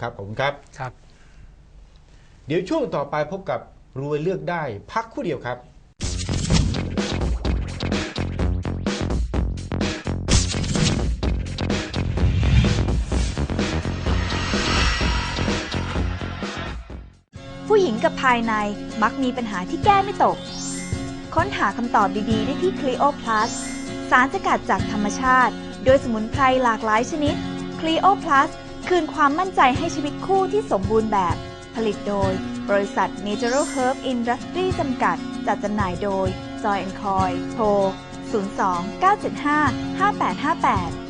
ครับขอบคุณครับ ครับ เดี๋ยวช่วงต่อไปพบกับรวยเลือกได้พักครู่เดียวครับ ผู้หญิงกับภายในมักมีปัญหาที่แก้ไม่ตก ค้นหาคำตอบดีๆ ได้ที่ Clio Plus สารสกัดจากธรรมชาติ โดยสมุนไพรหลากหลายชนิด Clio Plus คืนความมั่นใจให้ชีวิตคู่ที่สมบูรณ์แบบ ผลิตโดย บริษัท Natural Herb Industry จำกัด จัดจำหน่ายโดย Joy Coy โทร 02 975 5858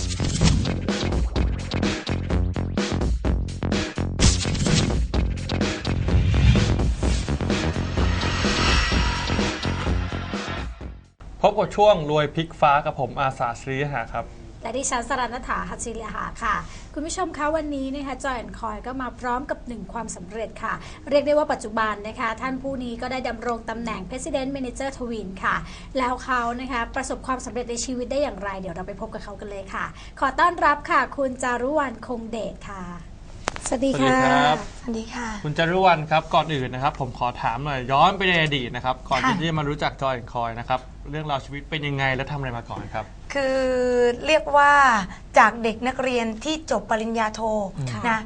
ช่วงรวยพลิกฟ้ากับผมอาสาศรีหาครับ และดิฉันสรันถาหัตศิริหาค่ะ คุณผู้ชมคะวันนี้นะคะจอยแอนคอยก็มาพร้อมกับหนึ่งความสำเร็จค่ะ เรียกได้ว่าปัจจุบันนะคะ ท่านผู้นี้ก็ได้ดำรงตำแหน่ง President Manager Twin ค่ะ แล้วเขานะคะประสบความสำเร็จในชีวิตได้อย่างไร เดี๋ยวเราไปพบกับเขากันเลยค่ะ ขอต้อนรับค่ะ คุณจารุวรรณคงเดชค่ะ สวัสดีสวัสดีค่ะครับ สวัสดีค่ะ คุณจารุวรรณครับก่อนอื่นนะครับ ผมขอถามหน่อยย้อนไปในอดีตนะครับก่อนค่ะ ที่จะมารู้จักจอยคอยนะครับเรื่องราวชีวิตเป็นยังไงและทำอะไรมาก่อนครับ คือเรียกว่าจากเด็กนักเรียนที่จบปริญญาโทค่ะ นะ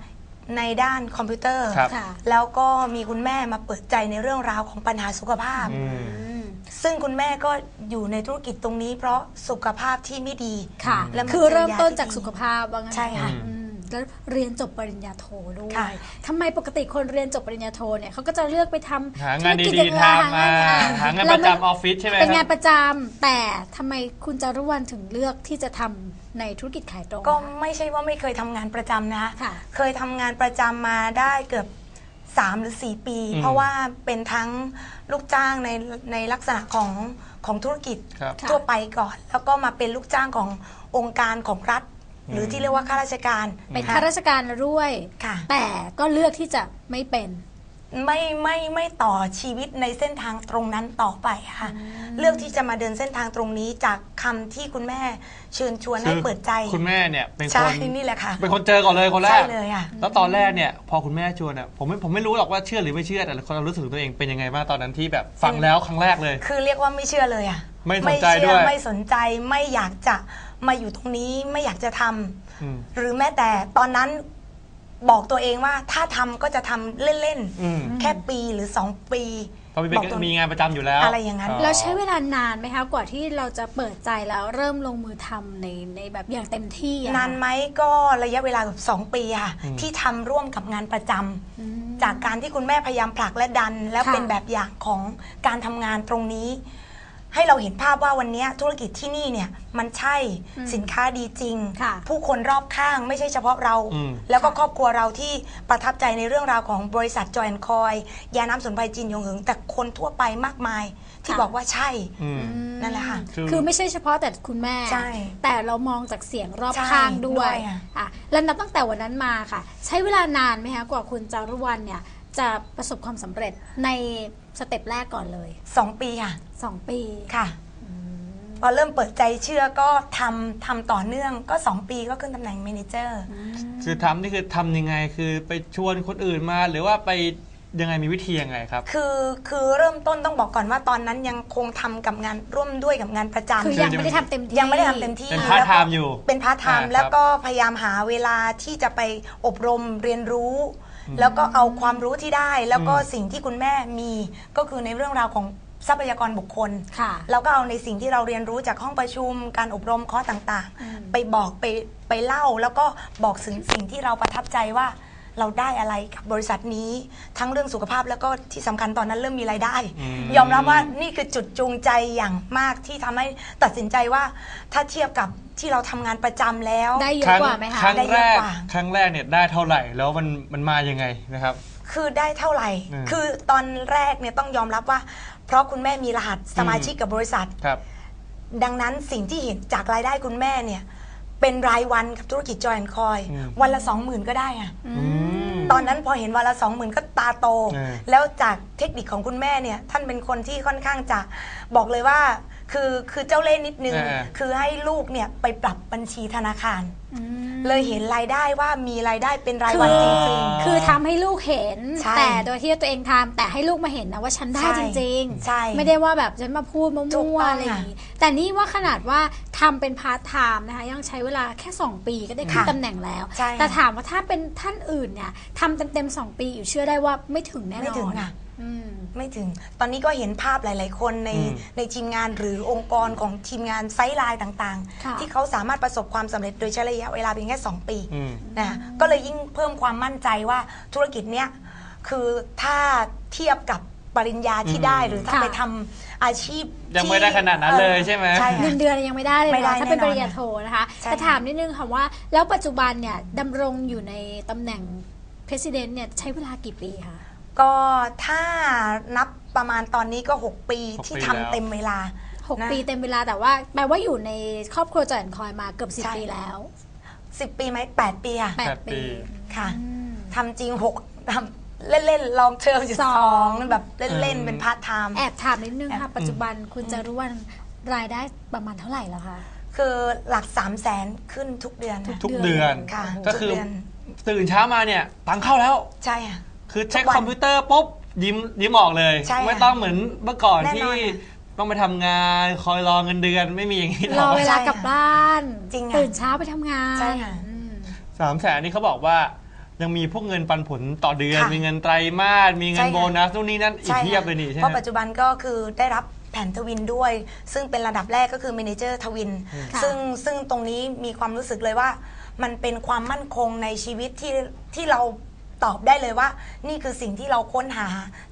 ในด้านคอมพิวเตอร์ ครับ ค่ะแล้วก็มีคุณแม่มาเปิดใจในเรื่องราวของปัญหาสุขภาพ อืม อืม ซึ่งคุณแม่ก็อยู่ในธุรกิจตรงนี้ เพราะสุขภาพที่ไม่ดีค่ะ แล้วมันคือเริ่มต้นเจอยาที่จากสุขภาพว่างั้นใช่ค่ะ อืม แล้วเรียนจบปริญญาโทด้วยค่ะทำไมปกติคนเรียนจบปริญญาโทเนี่ยเขาก็จะเลือกไปทำหางานธุรกิจดีอย่ๆอื่นทำอ่าหางานประจำออฟฟิศใช่ไหมเป็นคงารันบประจำแต่ทำไมคุณจารุวรรณถึงเลือกที่จะทำในธุรกิจขายตรง ก็ไม่ใช่ว่าไม่เคยทำงานประจำนะคะค่ะเคยทำงานประจำมาได้เกือบ3หรือ4ปีอืมเพราะว่าเป็นทั้งลูกจ้างในในลักษณะของของธุรกิจครับค่ะทั่วไปก่อน แล้วก็มาเป็นลูกจ้างขององค์การของรัฐ หรือมที่เรียกว่าข้าราชการเป็นค่ะข้าราชการด้วย ค่ะ แต่ก็เลือกที่จะไม่เป็น ไม่ไม่ไม่ต่อชีวิตในเส้นทางตรงนั้นต่อไปค่ะ เลือกที่จะมาเดินเส้นทางตรงนี้จากคำที่คุณแม่เชิญชวนให้เปิดใจ คุณแม่เนี่ยเป็นคใช่นนี่แหละค่ะเป็นคนเจอก่อนเลยคนแรใช่ก เลยค่ะ แล้วตอนแรกเนี่ยพอคุณแม่ชวนเนี่ยผมไม่ผมไม่รู้หรอกว่าเชื่อหรือไม่เชื่อแต่ความรู้สึกของตัวเองเป็นยังไงบ้างตอนนั้นที่แบบฟังแล้วครั้งแรกเลย คือเรียกว่าไม่เชื่อเลยอะไม่สนใจเชื่ด้วยไม่สนใจไม่อยากจะ มาอยู่ตรงนี้ไม่อยากจะทำอืมหรือแม้แต่ตอนนั้นบอกตัวเองว่าถ้าทำก็จะทำเล่นอืมๆ แค่ปีหรือสองปีเพราะมีบอกตัว มีงานประจำอยู่แล้วอะไรอย่างนั้น แล้วใช้เวลานานไหมคะ กว่าที่เราจะเปิดใจแล้วเริ่มลงมือทำในในแบบอย่างเต็มที่อะนานไหมก็ระยะเวลาเกือบสองปีค่ะอืมที่ทำร่วมกับงานประจำอืม จากการที่คุณแม่พยายามผลักและดัน แล้วค่ะ เป็นแบบอย่างของการทำงานตรงนี้ ให้เราเห็นภาพว่าวันนี้ธุรกิจที่นี่เนี่ยมันใช่สินค้าดีจริง ค่ะผู้คนรอบข้างไม่ใช่เฉพาะเรา อืม แล้วก็ครอบครัวเราที่ประทับใจในเรื่องราวของบริษัทจอยแอนคอยยาน้ำสมุนไพรจีนยงหึง แต่คนทั่วไปมากมายที่ค่ะ บอกว่าใช่ อืม นั่นแหละค่ะคือคือไม่ใช่เฉพาะแต่คุณแม่ ใช่แต่เรามองจากเสียงรอบใช่ข้างด้วด้วยยอะ อะแล้วนับตั้งแต่วันนั้นมาค่ะ ใช้เวลานานไหมคะกว่าคุณจารุวรรณเนี่ยจะประสบความสำเร็จในสเต็ปแรกก่อนเลย สองปีค่ะ 2ปีค่ะพอเริ่มเปิดใจเชื่อก็ทำทำต่อเนื่องก็สองปีก็ขึ้นตำแหน่งเมเนเจอร์คือทำนี่คือทำยังไงคือไปชวนคนอื่นมา หรือว่าไปยังไงมีวิธียังไงครับ คือคือเริ่มต้นต้องบอกก่อนว่าตอนนั้นยังคงทำกับงานร่วมด้วยกับงานประจำ คือยังไม่ได้ทำเต็มที่ ยังไม่ได้ทำเต็มที่เป็นพาร์ทแล้วก็ไทม์อยู่ เป็นพาร์ทไทม์อ่าแล้วก็พยายามหาเวลาที่จะไปอบรมเรียนรู้ แล้วก็เอาความรู้ที่ได้ แล้วก็อืมสิ่งที่คุณแม่มีก็คือในเรื่องราวของ ทรัพยากรบุคคล ค่ะแล้วก็เอาในสิ่งที่เราเรียนรู้จากห้องประชุมการอบรมคอร์สต่างอืม ๆ ไปบอกไปไปเล่าแล้วก็บอกถึงสิ่งที่เราประทับใจว่าเราได้อะไรกับบริษัทนี้ ทั้งเรื่องสุขภาพแล้วก็ที่สำคัญตอนนั้นเริ่มมีรายได้ อืม ยอมรับว่านี่คือจุดจูงใจอย่างมากที่ทำให้ตัดสินใจว่าถ้าเทียบกับที่เราทำงานประจำแล้ว ได้เยคอะรั้งกว่าไหมคะ ครั้งได้เยแรอะกกว่า ครั้งแรกเนี่ยได้เท่าไหร่แล้วมันมันมายังไงนะครับ คือได้เท่าไหร่ อืมคือตอนแรกเนี่ยต้องยอมรับว่า เพราะคุณแม่มีรหัสสมาชิกกับบริษัท ครับ ดังนั้นสิ่งที่เห็นจากรายได้คุณแม่เนี่ย เป็นรายวันกับธุรกิจจอยแอนคอย อืม วันละสองหมื่นก็ได้อะอือืมมตอนนั้นพอเห็นวันละสองหมื่นก็ตาโตเออแล้วจากเทคนิคของคุณแม่เนี่ย ท่านเป็นคนที่ค่อนข้างจะบอกเลยว่า คือคือเจ้าเล่ห์นิดนึงเออคือให้ลูกเนี่ยไปปรับบัญชีธนาคาร อืมเลยเห็นรายได้ว่ามีรายได้เป็นรายวันคือจริง ๆ คือทำให้ลูกเห็น ใช่แต่โดยที่ตัวเองทำแต่ให้ลูกมาเห็นนะว่าฉันได้ใช่ จริงใช่ ไม่ได้ว่าแบบฉันมาพูดมั่ถูกวต้ๆองอะไรอย่างค่ะนี้แต่นี่ว่าขนาดว่าทำเป็นพาร์ทไทม์นะคะยังใช้เวลาแค่ 2 ปีก็ได้ขึ้นค่ะตำแหน่งแล้ว ใช่ค่ะแต่ถามว่าถ้าเป็นท่านอื่นเนี่ยทำเต็มๆ 2 ปีอยู่เชื่อได้ว่าไม่ถึงแน่นอนไม่ถึงอะ อืม ไม่ถึง ตอนนี้ก็เห็นภาพหลาย ๆ คนในอืม ในทีมงานหรือองค์กรของทีมงานไซต์ไลน์ต่าง ค่ะ ๆ ที่เขาสามารถประสบความสำเร็จโดยใช้ระยะเวลาเพียงแค่2 ปีอืม นะก็เลยยิ่งเพิ่มความมั่นใจว่าธุรกิจเนี้ยคือถ้าเทียบกับปริญญาที่ได้อืมหรือถ้าค่ะ ไปทำอาชีพยังไม่ได้ขนาดนั้นเลยใช่ไหม ใช่เงิค่ะนเดือนยังไม่ได้เลยไม่ได้นะถ้าเป็นแน่ปนอนริญญาโทนะคะใช่ แต่ถามนิดนึงค่ะว่า แล้วปัจจุบันเนี่ยดำรงอยู่ในตำแหน่ง president เนี่ยใช้เวลากี่ปีคะ ก็ถ้านับประมาณตอนนี้ก็ 6 ปีหกที่ปีทำแล้ว เต็มเวลาหกนะปีเต็มเวลาแต่ว่าแปลว่าอยู่ในครอบครัวจอยคอยมาเกือบสิบใช่ปีแล้ว 10 ปีไหม8ปีอะ แปแปดดปี ปี ค่ะ อืม ทำจริง6ทำเล่นๆลองเทอมอยู่สสออง งแบบเล่นๆเป็นพาร์ทไทม์แอบถามนิดนึงค่ะแอบปัจจุบันคุณจะรู้ว่ารายได้ประมาณเท่าไหร่แล้วคะ คือหลัก3 0 0แสนขึ้นทุกเดือนทุกเดือน ค่ะก็คือทุเดืนตื่นเช้ามาเนี่ยตังค์เข้าแล้ว ใช่ค่ะ คือเช็คทุกวันคอมพิวเตอร์ปุ๊บยิ้มยิ้มออกเลย ใช่ค่ะไม่ต้องเหมือนเมื่อก่อนแน่นที่อนค่ะ ต้องไปทำงานคอยรอเงินเดือนไม่มีอย่างนี้หรรออกเวลากลับบ้านจริงอะตื่นเช้าไปทำงานใช่ค่ะ อืม สามแสนนี่เขาบอกว่า ยังมีพวกเงินปันผลต่อเดือน ค่ะมีเงินไตรมาสมีเงิใช่นค่ะ โบนัสนู่นนี่นั่นอีกใช่เพียบค่ะเลยนี่ใช่เพไหมราะปัจจุบันก็คือได้รับแผนทวินด้วย ซึ่งเป็นระดับแรกก็คือ m ม n เจอร์ทวิน ค่ะ ซึ่งซึ่งตรงนี้มีความรู้สึกเลยว่า มันเป็นความมั่นคงในชีวิตที่ที่เรา ตอบได้เลยว่า นี่คือสิ่งที่เราค้นหา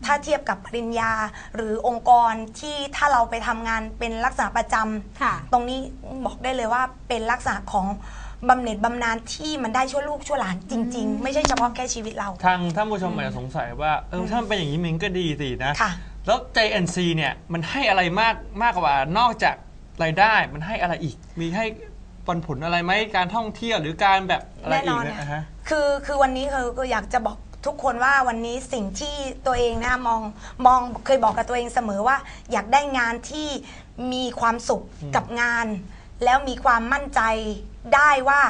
ถ้าเทียบกับปริญญา หรือองค์กรที่ถ้าเราไปทำงานเป็นลักษณะประจำค่ะตรงนี้บอกได้เลยว่าเป็นลักษณะของบำเหน็จบำนาญที่มันได้ช่วยลูกช่วยหลานจริง ๆ ไม่ใช่เฉพาะแค่ชีวิตเรา ทางท่านผู้ชมอาจจะสงสัยว่าเออถ้ามันเป็นอย่างนี้มันก็ดีสินะ ค่ะ แล้ว JNC เนี่ยมันให้อะไรมากมากกว่านอกจากรายได้มันให้อะไรอีก มีให้ ปันผลอะไรไหมการท่องเที่ยวหรือการแบบอะไรแน่นอีอกนนะนะฮะ คือคือวันนี้คือก็อยากจะบอกทุกคนว่าวันนี้สิ่งที่ตัวเองนะมองมองเคยบอกกับตัวเองเสมอว่า อยากได้งานที่มีความสุขอืม กับงาน แล้วมีความมั่นใจได้ว่า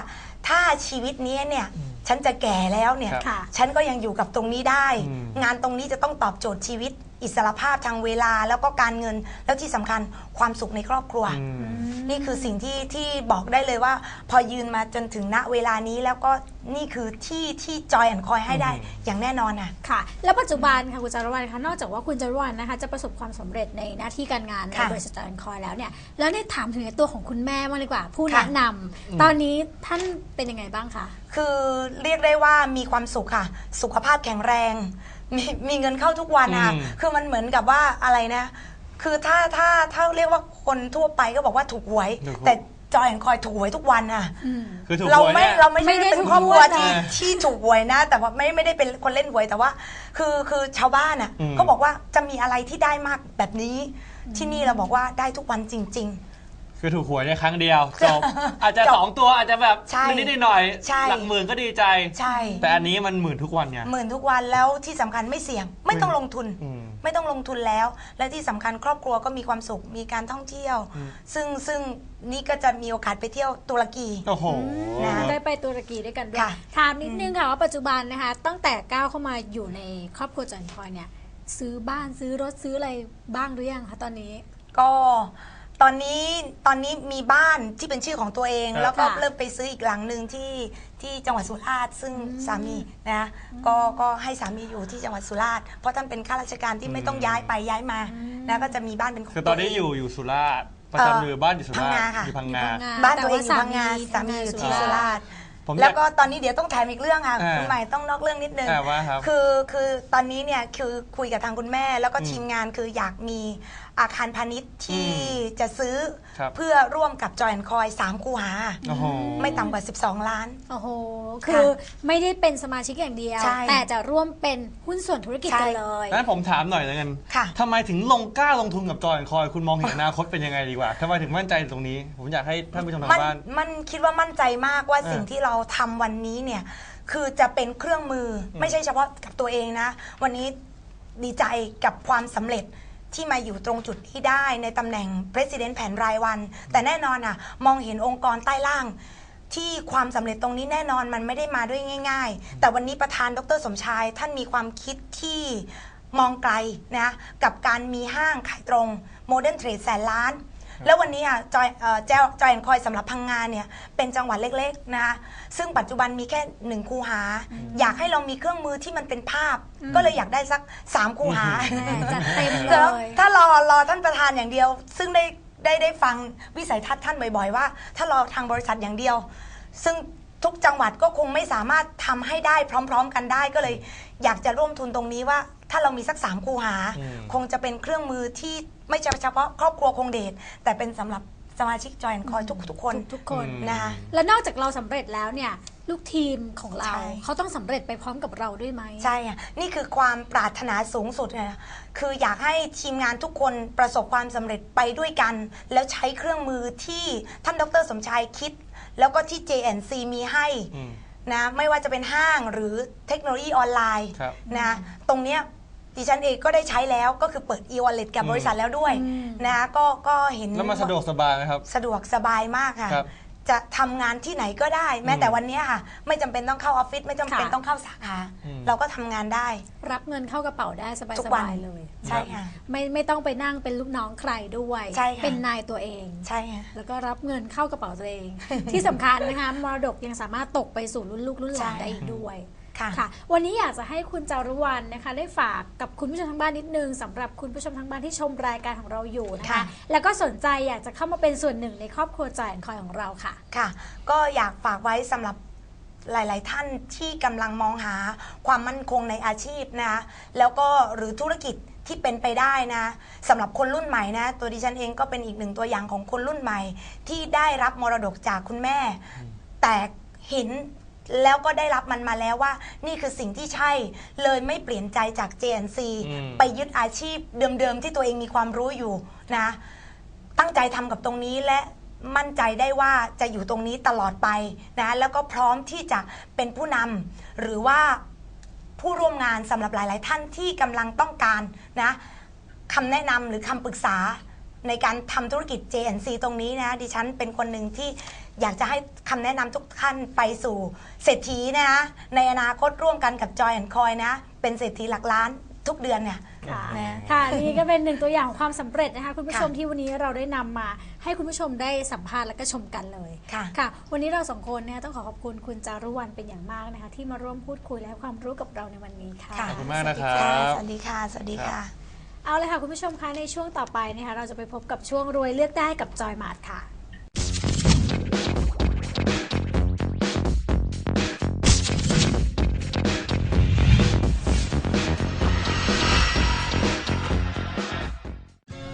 ถ้าชีวิตนี้เนี่ย ฉันจะแก่แล้วเนี่ยครับค่ะ ฉันก็ยังอยู่กับตรงนี้ได้ อืม งานตรงนี้จะต้องตอบโจทย์ชีวิต อิสรภาพทางเวลาแล้วก็การเงินแล้วที่สำคัญความสุขในครอบครัว อืม นี่คือสิ่งที่ที่บอกได้เลยว่า พอยืนมาจนถึงณเวลานี้แล้วก็ นี่คือที่ที่จอยแอนคอยให้ได้อืมอย่างแน่นอนอะ ค่ะ แล้วปัจจุบันค่ะคุณจารวันคะนอกจากว่าคุณจารวันนะคะจะประสบความสำเร็จในหน้าที่การงานในค่ะบริษัทจอยคอยแล้วเนี่ยแล้วเนี่ยถามถึงในตัวของคุณแม่มางดีกว่า ผู้ค่ะแนะนำตอนนี้ท่านเป็นยังไงบ้างคะคือเรียกได้ว่ามีความสุขค่ะ สุขภาพแข็งแรงมีมีเงินเข้าทุกวันค่ะอืมคือมันเหมือนกับว่าอะไรนะ คือถ้าถ้าถ้าเรียกว่าคนทั่วไปก็บอกว่าถูกหวยถูกหวยแต่ จอยแอนคอยถูกหวยทุกวันอะอืมคือถูกเราหวยไม่เนี่ย เราไม่ไม่ใช่ได้เป็นถูกครอบครัวหวยนะที่ที่ถูกหวยนะ แต่ว่าไม่ไม่ได้เป็นคนเล่นหวยแต่ว่า คือคือชาวบ้านอะอืม เขาบอกว่าจะมีอะไรที่ได้มากแบบนี้ที่นี่เราบอกว่าได้ทุกวันจริงคือถูกหวยในครั้งเดียวจบอาจจะจบสองตัวอาจจะแบบใช่นิดๆหน่อยๆใช่ หลักหมื่นก็ดีใจๆใช่แต่อันนี้มันหมื่นทุกวันไง หมื่นทุกวันแล้วที่สำคัญไม่เสี่ยงไม่ต้องลงทุน อืม ไม่ต้องลงทุนแล้ว และที่สำคัญครอบครัวก็มีความสุขมีการท่องเที่ยว อืม ซึ่งซึ่งนี่ก็จะมีโอกาสไปเที่ยวตุรกี โอ้โหนะได้ไปตุรกีด้วยกันด้วยค่ะ ถามนิดนึงค่ะว่าปัจจุบันนะคะ ตั้งแต่ก้าวเข้ามาอยู่ในครอบครัวจอยคอยเนี่ย ซื้อบ้านซื้อรถซื้ออะไรบ้างหรือยังคะตอนนี้ ก็ ตอนนี้ตอนนี้มีบ้านที่เป็นชื่อของตัวเอง ครับ แล้วก็ค่ะเริ่มไปซื้ออีกหลังหนึ่งที่ที่จังหวัดสุราษฎร์ซึ่งสามีนะก็ก็ให้สามีอยู่ที่จังหวัดสุราษฎร์เพราะท่านเป็นข้าราชการที่ไม่ต้องย้ายไปย้ายมานะก็จะมีบ้านเป็นของคือตอนนี้วเง อยู่อยู่สุราษฎร์ประจำอยู่บ้านอยู่สุราษฎพังงาร์ค่ะ อยู่พังอยู่งาพังงา บ้านตัวเองอยู่แต่พังงาสามีอยู่ที่สุราษฎร์ ผมอยากแล้วก็ตอนนี้เดี๋ยวต้องแถมอีกเรื่องค่ะอ่า คุณใหม่ต้องนอกเรื่องนิดนึง อ่าว่าครับ คือคือตอนนี้เนี่ยคือคุยกับทางคุณแม่ แล้วก็อืมทีมงานคืออยากมีอาคารพาณิชย์ที่อืมจะซื้อครับ เพื่อร่วมกับจอยแอนคอยสามคูหา โอ้โห ไม่ต่ำกว่า 12 ล้าน โอ้โห คือไม่ได้เป็นสมาชิกอย่างเดียว ใช่แต่จะร่วมเป็นหุ้นส่วนธุรกิจใช่กันเลยงั้นผมถามหน่อยแล้วกันค่ะ ทำไมถึงลงกล้าลงทุนกับจอยคอย คุณมองเห็นอนาคตเป็นยังไงดีกว่าทำไมถึงมั่นใจตรงนี้ ผมอยากให้ท่านผู้ชมทามันงบ้าน มันคิดว่ามั่นใจมากว่าอ่า สิ่งที่เราทำวันนี้เนี่ยคือจะเป็นเครื่องมืออไม่ใช่เฉพาะกับตัวเองนะ วันนี้ดีใจกับความสำเร็จที่มาอยู่ตรงจุดที่ได้ในตำแหน่ง President แผนรายวัน แต่แน่นอนอะมองเห็นองค์กรใต้ล่าง ที่ความสำเร็จตรงนี้แน่นอนมันไม่ได้มาด้วยง่าย ๆ แต่วันนี้ประธานดรสมชาย ท่านมีความคิดที่มองไกลนะกับการมีห้างขายตรงโมเดิร์นเทรดแสนล้าน แล้ววันนี้อะจอยเอ่อแจวจอยแอนคอยสำหรับพังงานเนี่ยเป็นจังหวัดเล็กๆนะคะซึ่งปัจจุบันมีแค่หนึ่งคูหา อยากให้เรามีเครื่องมือที่มันเป็นภาพ ก็เลยอยากได้สักสามคูหาแม่จัดเต็มเลแล้วย ถ้ารอรอท่านประธานอย่างเดียว ซึ่งได้ได้ได้ฟังวิสัยทัศน์ท่านบ่อยๆว่า ถ้ารอทางบริษัทอย่างเดียว ซึ่งทุกจังหวัดก็คงไม่สามารถทำให้ได้พร้อม ๆ กันได้ก็เลย อยากจะร่วมทุนตรงนี้ว่า ถ้าเรามีสักสามคูหา อืม คงจะเป็นเครื่องมือที่ ไม่ใช่เฉพาะครอบครัวคงเดชแต่เป็นสำหรับสมาชิกจอยคอยทุกทุกๆคน ทุกๆคนนะคะ แล้วนอกจากเราสำเร็จแล้วเนี่ย ลูกทีมของเรา ใช่ เขาต้องสำเร็จไปพร้อมกับเราด้วยไหม ใช่อะนี่คือความปรารถนาสูงสุดเลยนะคืออยากให้ทีมงานทุกคนประสบความสำเร็จไปด้วยกัน แล้วใช้เครื่องมือที่ท่านดรสมชายคิด แล้วก็ที่ JNC มีให้อืม นะไม่ว่าจะเป็นห้างหรือเทคโนโลยีออนไลน์ครับ นะตรงเนี้ย ดิฉันเองก็ได้ใช้แล้วก็คือเปิด e-wallet กับบริษัทแล้วด้วยอืมนะก็ก็เห็นแล้วมันสะดวกสบายไหมครับ สะดวกสบายมากค่ะ ครับจะทำงานที่ไหนก็ได้ แม้อืมแต่วันเนี้ยค่ะ ไม่จำเป็นต้องเข้าออฟฟิศไม่จำเป็นค่ะ ต้องเข้าสาขาอืม เราก็ทำงานได้ รับเงินเข้ากระเป๋าได้สทุกวับานยๆเลย ใช่ค่ะ ไม่ไม่ต้องไปนั่งเป็นลูกน้องใครด้วย ใช่ค่ะ เป็นนายตัวเอง ใช่ค่ะ แล้วก็รับเงินเข้ากระเป๋าตัวเอง ที่สำคัญนะคะมรดกยังสามารถตกไปสู่รุ่นลูกรุ่นหลานใช่ ได้อีกด้วย ค่ะ ค่ะ วันนี้อยากจะให้คุณจารุวรรณนะคะ ได้ฝากกับคุณผู้ชมทางบ้านนิดนึงสำหรับคุณผู้ชมทางบ้านที่ชมรายการของเราอยู่นะคะค่ะแล้วก็สนใจอยากจะเข้ามาเป็นส่วนหนึ่งในครอบครัวจ่ายคอยของเราค่ะ ค่ะ ก็อยากฝากไว้สำหรับหลาย ๆ ท่านที่กำลังมองหาความมั่นคงในอาชีพนะคะแล้วก็หรือธุรกิจที่เป็นไปได้นะสำหรับคนรุ่นใหม่นะ ตัวดิฉันเองก็เป็นอีกหนึ่งตัวอย่างของคนรุ่นใหม่ ที่ได้รับมรดกจากคุณแม่ แต่เห็น แล้วก็ได้รับมันมาแล้วว่า นี่คือสิ่งที่ใช่เลยไม่เปลี่ยนใจจาก JNC อืม ไปยึดอาชีพเดิมๆ ที่ตัวเองมีความรู้อยู่นะ ตั้งใจทำกับตรงนี้และมั่นใจได้ว่าจะอยู่ตรงนี้ตลอดไปนะแล้วก็พร้อมที่จะเป็นผู้นำหรือว่าผู้ร่วมงานสำหรับหลาย ๆ ท่านที่กำลังต้องการนะคำแนะนำหรือคำปรึกษา ในการทำธุรกิจ JNC ตรงนี้นะดิฉันเป็นคนหนึ่งที่อยากจะให้คำแนะนำทุกท่านไปสู่เศรษฐีนะในอนาคตร่วมกันกับ Joy and Coy นะ เป็นเศรษฐีหลักล้านทุกเดือนเนี่ย ค่ะนะค่ะ นี่ก็เป็นหนึ่งตัวอย่างของความสำเร็จนะคะ คุณผู้ชมค่ะที่วันนี้เราได้นำมา ให้คุณผู้ชมได้สัมภาษณ์และก็ชมกันเลย ค่ะ ค่ะ วันนี้เราสองคนเนี่ยต้องขอขอบคุณคุณจารุวรรณเป็นอย่างมากนะคะ ที่มาร่วมพูดคุยและให้ความรู้กับเราในวันนี้ค่ะ ค่ะ ขอบคุณมากนะครับค่ะสวัสดีค่ะ สวัสดีค่ะ เอาเลยค่ะคุณผู้ชมคะในช่วงต่อไปนะคะเราจะไปพบกับช่วงรวยเลือกได้กับจอยมาดค่ะ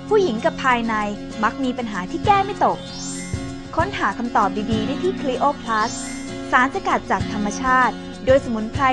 ผู้หญิงกับภายในมักมีปัญหาที่แก้ไม่ตก ค้นหาคำตอบดีๆ ได้ที่ Clio Plus สารสกัดจากธรรมชาติ โดยสมุนไพร